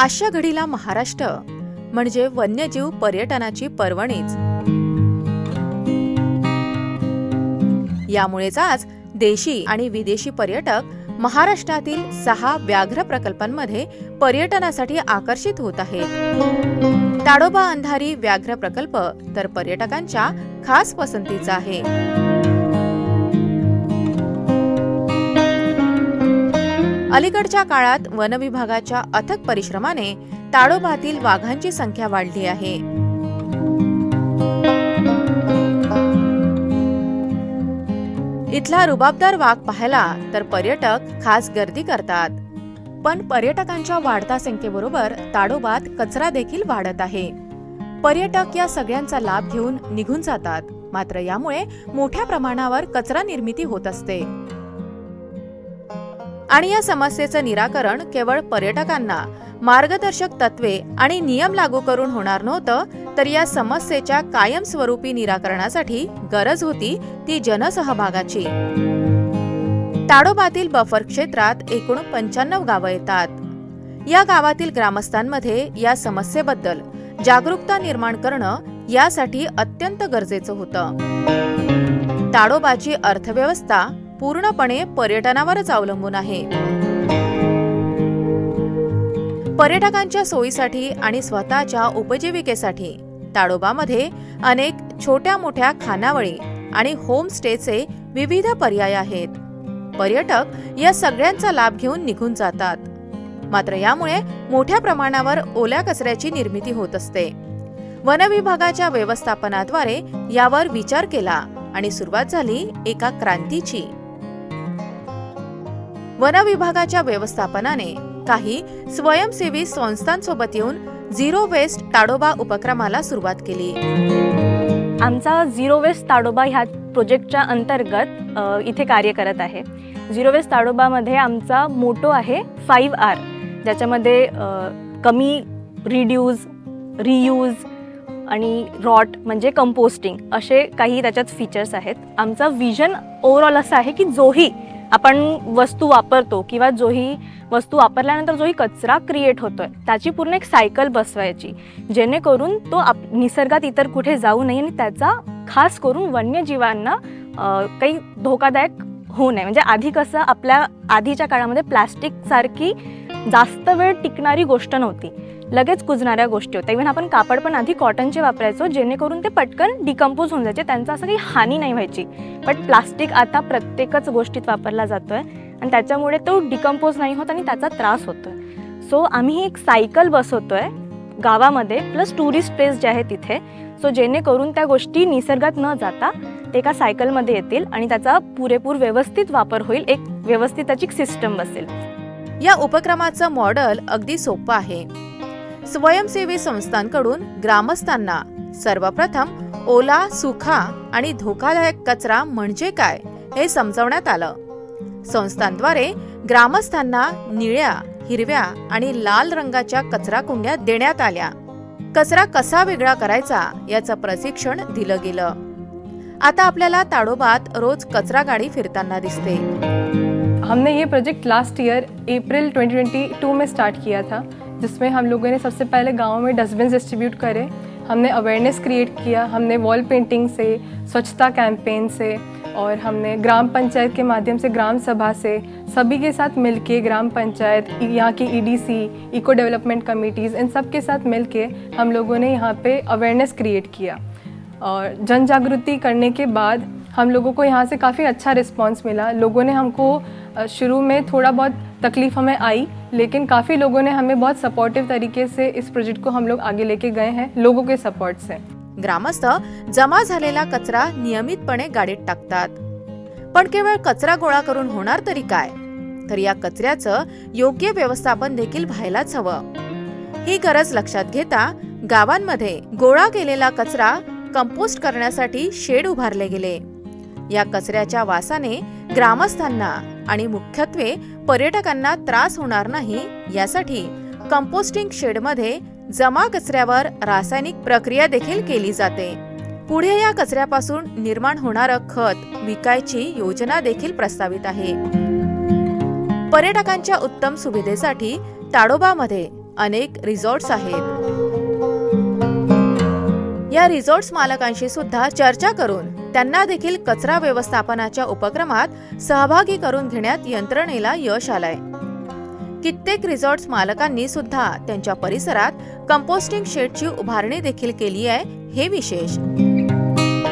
आजच्या घडीला महाराष्ट्र म्हणजे वन्यजीव पर्यटनाची पर्वणीच. यामुळेच आज देशी आणि विदेशी पर्यटक महाराष्ट्रातील सहा व्याघ्र प्रकल्पांमध्ये पर्यटनासाठी आकर्षित होत आहेत. ताडोबा अंधारी व्याघ्र प्रकल्प तर पर्यटकांच्या खास पसंतीचा आहे. अलीकडच्या काळात वनविभागाच्या अथक परिश्रमाने ताडोबातील वाघांची संख्या वाढली आहे. इथला रुबाबदार वाघ पाहायला तर पर्यटक खास गर्दी करतात. पण पर्यटकांच्या वाढत्या संख्येबरोबर ताडोबात कचरा देखील वाढत आहे. पर्यटक या सगळ्यांचा लाभ घेऊन निघून जातात. मात्र यामुळे मोठ्या प्रमाणावर कचरा निर्मिती होत असते. आणि या समस्येचं निराकरण केवळ पर्यटकांना मार्गदर्शक तत्वे आणि नियम लागू करून होणार नव्हतं तर या समस्येच्या कायमस्वरूपी निराकरणासाठी गरज होती ती जनसहभागाची. ताडोबातील बफर क्षेत्रात एकूण पंच्याण्णव गावं येतात. या गावातील ग्रामस्थांमध्ये या समस्येबद्दल जागरूकता निर्माण करणं यासाठी अत्यंत गरजेचं होतं. ताडोबाची अर्थव्यवस्था पूर्णपणे पर्यटनावरच अवलंबून आहे. पर्यटकांच्या सोयीसाठी आणि स्वतःच्या उपजीविकेसाठी ताडोबामध्ये अनेक छोट्या मोठ्या खानावळी आणि होमस्टेचे विविध पर्याय आहेत. पर्यटक या सगळ्यांचा लाभ घेऊन निघून जातात. मात्र यामुळे मोठ्या प्रमाणावर ओल्या कचऱ्याची निर्मिती होत असते. वनविभागाच्या व्यवस्थापनाद्वारे यावर विचार केला आणि सुरुवात झाली एका क्रांतीची. वन विभागाच्या व्यवस्थापनाने काही स्वयंसेवी संस्थांसोबत येऊन झिरो वेस्ट ताडोबा उपक्रमाला सुरुवात केली. आमचा झिरो वेस्ट ताडोबा ह्या प्रोजेक्टच्या अंतर्गत इथे कार्य करत आहे. झिरो वेस्ट ताडोबामध्ये आमचा मोटो आहे फाईव्ह आर ज्याच्यामध्ये कमी रिड्यूज रियूज आणि रॉट म्हणजे कंपोस्टिंग असे काही त्याच्यात फीचर्स आहेत. आमचा विजन ओव्हरऑल असं आहे की जोही आपण वस्तू वापरतो किंवा जोही वस्तू वापरल्यानंतर जोही कचरा क्रिएट होतोय त्याची पूर्ण एक सायकल बसवायची. जेणेकरून तो आप निसर्गात इतर कुठे जाऊ नये आणि त्याचा खास करून वन्यजीवांना काही धोकादायक होऊ नये. म्हणजे आधी कसं आपल्या आधीच्या काळामध्ये प्लॅस्टिकसारखी जास्त वेळ टिकणारी गोष्ट नव्हती. लगेच कुजणाऱ्या गोष्टी होत्या. इव्हन आपण कापड पण आधी कॉटनचे वापरायचो जेणेकरून ते पटकन डिकम्पोज होऊन जायचे. त्यांचा असं काही हानी नाही व्हायची. बट प्लास्टिक आता प्रत्येकच गोष्टीत वापरला जातोय आणि त्याच्यामुळे तो डिकम्पोज नाही होत आणि त्याचा त्रास होतोय. सो आम्ही एक सायकल बसवतोय गावामध्ये प्लस टुरिस्ट प्लेस जे आहे तिथे. सो जेणेकरून त्या गोष्टी निसर्गात न जाता ते एका सायकलमध्ये येतील आणि त्याचा पुरेपूर व्यवस्थित वापर होईल. एक व्यवस्थित त्याची सिस्टम बसेल. या उपक्रमाचं मॉडेल अगदी सोपं आहे. स्वयंसेवी संस्थांकडून ग्रामस्थांना सर्वप्रथम ओला सुखा आणि धोकादायक कचरा म्हणजे काय हे समजवण्यात आलं. संस्थांद्वारे ग्रामस्थांना निळ्या हिरव्या आणि लाल रंगाच्या कचरा कुंड्या देण्यात आल्या. कचरा कसा वेगळा करायचा याचं प्रशिक्षण दिलं गेलं. आता आपल्याला ताडोबात रोज कचरा गाडी फिरताना दिसते. हमने ये प्रोजेक्ट लास्ट ईयर अप्रैल 2022 में स्टार्ट किया था, जिसमें हम लोगों ने सबसे पहले गाँव में डस्टबिन डिस्ट्रीब्यूट करे, हमने अवेयरनेस क्रिएट किया, हमने वॉल पेंटिंग से, स्वच्छता कैंपेन से, और हमने ग्राम पंचायत के माध्यम से, ग्राम सभा से, सभी के साथ मिलके ग्राम पंचायत, यहाँ की ईडीसी इको डेवलपमेंट कमिटीज़ इन सब के साथ मिलके हम लोगों ने यहाँ पे अवेयरनेस क्रिएट किया। और जन जागृति करने के बाद हम लोगों को यहाँ से काफ़ी अच्छा रिस्पांस मिला। लोगों ने हमको शुरू में थोड़ा बहुत तकलीफ़ हमें आई लेकिन काफ़ी लोगों ने हमें बहुत सपोर्टिव तरीके से इस प्रोजेक्ट को हम लोग आगे लेके गए हैं लोगों के सपोर्ट से। ग्रामस्थ जमा झालेला कचरा नियमितपणे गाडीत टाकतात. पण केवळ कचरा गोळा करून होणार तरी काय? तर या कचऱ्याचं योग्य व्यवस्थापन देखील व्हायलाच हवं. ही गरज लक्षात घेता गावांमध्ये गोळा केलेला कचरा कंपोस्ट करण्यासाठी शेड उभारले गेले. या कचऱ्याच्या वासाने ग्रामस्थांना आणि मुख्यत्वे पर्यटकांना त्रास होणार नाही यासाठी कंपोस्टिंग शेडमध्ये जमा कचऱ्यावर रासायनिक प्रक्रिया देखील केली जाते. पुढे या कचऱ्यापासून निर्माण होणारं खत विकायची योजना देखील प्रस्तावित आहे. पर्यटकांच्या उत्तम सुविधेसाठी ताडोबामध्ये अनेक रिसॉर्ट्स आहेत. या रिसॉर्ट्स मालकांशी सुद्धा चर्चा करून त्यांना देखील कचरा व्यवस्थापनाच्या उपक्रमात सहभागी करून घेण्यात यंत्रणेला यश आलंय. कित्येक रिसॉर्ट्स मालकांनी सुद्धा त्यांच्या परिसरात कंपोस्टिंग शेडची उभारणी देखील केली आहे हे विशेष.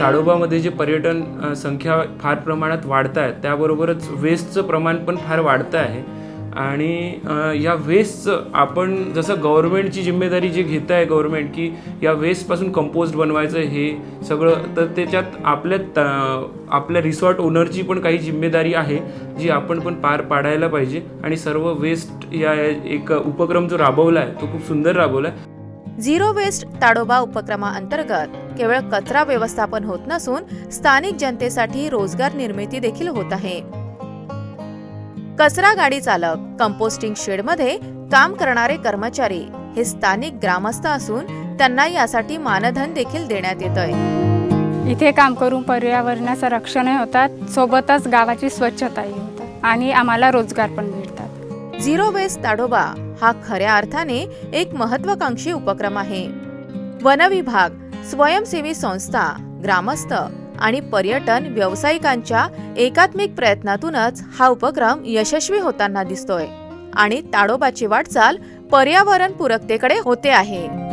ताडोबामध्ये जे पर्यटन संख्या फार प्रमाणात वाढत आहेत त्याबरोबरच वेस्टचं प्रमाण पण फार वाढतं आहे. आणि या वेस्टचं आपण जसं गव्हर्नमेंटची जिम्मेदारी जी घेत आहे गव्हर्नमेंट की या वेस्टपासून कंपोस्ट बनवायचं हे सगळं तर त्याच्यात आपल्या त- आपल्या रिसॉर्ट ओनरची पण काही जिम्मेदारी आहे जी आपण पण पार पाडायला पाहिजे. आणि सर्व वेस्ट या एक उपक्रम जो राबवला आहे तो खूप सुंदर राबवला आहे. झिरो वेस्ट ताडोबा उपक्रमाअंतर्गत केवळ कचरा व्यवस्थापन होत नसून स्थानिक जनतेसाठी रोजगार निर्मिती देखील होत आहे. कचरा गाडी चालक कंपोस्टिंग शेडमध्ये काम करणारे कर्मचारी हे स्थानिक ग्रामस्थ असून त्यांना यासाठी मानधन देखील देण्यात येत आहे इथे काम करून पर्यावरणाचं रक्षणही होतात सोबतच गावाची स्वच्छताही होतात आणि आम्हाला रोजगार पण मिळतात झिरो वेस्ट ताडोबा हा खऱ्या अर्थाने एक महत्वाकांक्षी उपक्रम आहे. वनविभाग स्वयंसेवी संस्था ग्रामस्थ आणि पर्यटन व्यावसायिकांच्या एकात्मिक प्रयत्नातूनच हा उपक्रम यशस्वी होताना दिसतोय. आणि ताडोबाची वाटचाल पर्यावरण पूरकतेकडे होते आहे.